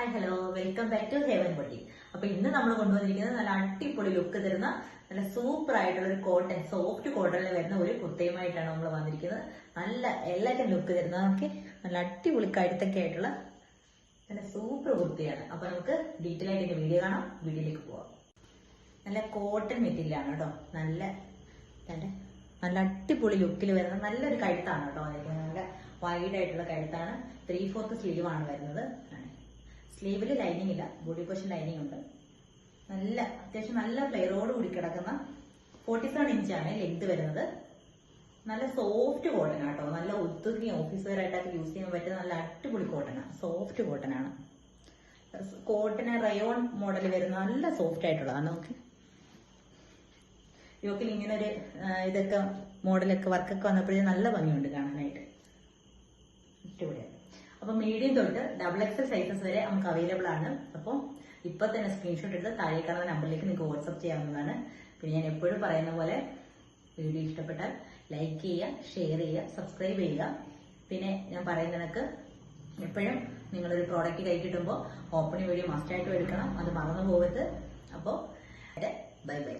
Hi hello welcome back to heaven പൊട്ടി അപ്പൊ ഇന്ന് നമ്മൾ കൊണ്ടുവന്നിരിക്കുന്നത് നല്ല അടിപൊളി ലുക്ക് തരുന്ന നല്ല സൂപ്പർ ആയിട്ടുള്ള ഒരു കോട്ടൺ സോഫ്റ്റ് കോട്ടണിൽ വരുന്ന ഒരു കുത്തയുമായിട്ടാണ് നമ്മൾ വന്നിരിക്കുന്നത്. നല്ല എല്ലാം ലുക്ക് തരുന്ന നമുക്ക് നല്ല അടിപൊളി കഴുത്തൊക്കെ ആയിട്ടുള്ള നല്ല സൂപ്പർ കുർത്തിയാണ്. അപ്പൊ നമുക്ക് ഡീറ്റെയിൽ ആയിട്ട് വീഡിയോ കാണാം. വീഡിയോയിലേക്ക് പോവാം. നല്ല കോട്ടൺ മെറ്റീരിയലാണ് കേട്ടോ. നല്ല നല്ല അടിപൊളി ലുക്കിൽ വരുന്ന നല്ലൊരു കഴുത്താണ് കേട്ടോ നല്ല വൈഡ് ആയിട്ടുള്ള കഴുത്താണ്. ത്രീ ഫോർത്ത് സ്ലീവ് ആണ് വരുന്നത്. സ്ലീവിൽ ലൈനിങ് ഇല്ല. ബോഡി പോഷൻ ലൈനിങ് ഉണ്ട്. നല്ല അത്യാവശ്യം നല്ല പ്ലെയറോട് കൂടി കിടക്കുന്ന ഫോർട്ടി സെവൻ ഇഞ്ചാണ് ലെങ്ത് വരുന്നത്. നല്ല സോഫ്റ്റ് കോട്ടൺ ആട്ടോ നല്ല ഒത്തുങ്ങി ഓഫീസ് വെയർ ആയിട്ടൊക്കെ യൂസ് ചെയ്യാൻ പറ്റുന്ന നല്ല അടിപൊളി കോട്ടനാണ് സോഫ്റ്റ് കോട്ടൺ ആണ് കോട്ടന് റയോൺ മോഡൽ വരുന്ന നല്ല സോഫ്റ്റ് ആയിട്ടുള്ളതാണ്. നമുക്ക് യോക്കിൽ ഇങ്ങനെ ഒരു ഇതൊക്കെ മോഡലൊക്കെ വർക്കൊക്കെ വന്നപ്പോഴേ നല്ല ഭംഗിയുണ്ട് കാണാനായിട്ട്. അടിപൊളിയാണ്. അപ്പൊ മീഡിയം തൊട്ട് ഡബിൾ എക്സൽ സൈസസ് വരെ നമുക്ക് അവൈലബിൾ ആണ്. അപ്പോൾ ഇപ്പൊ തന്നെ സ്ക്രീൻഷോട്ട് എടുത്ത് താഴെ കാണുന്ന നമ്പറിലേക്ക് നിങ്ങൾക്ക് വാട്സപ്പ് ചെയ്യാവുന്നതാണ്. പിന്നെ ഞാൻ എപ്പോഴും പറയുന്ന പോലെ വീഡിയോ ഇഷ്ടപ്പെട്ടാൽ ലൈക്ക് ചെയ്യുക ഷെയർ ചെയ്യുക സബ്സ്ക്രൈബ് ചെയ്യുക. പിന്നെ ഞാൻ പറയുന്ന കണക്ക് എപ്പോഴും നിങ്ങളൊരു പ്രോഡക്റ്റ് കൈ കിട്ടുമ്പോൾ ഓപ്പണിംഗ് വീഡിയോ മസ്റ്റായിട്ടും എടുക്കണം. അത് മറന്നു പോകരുത്. അപ്പോൾ ബൈ ബൈ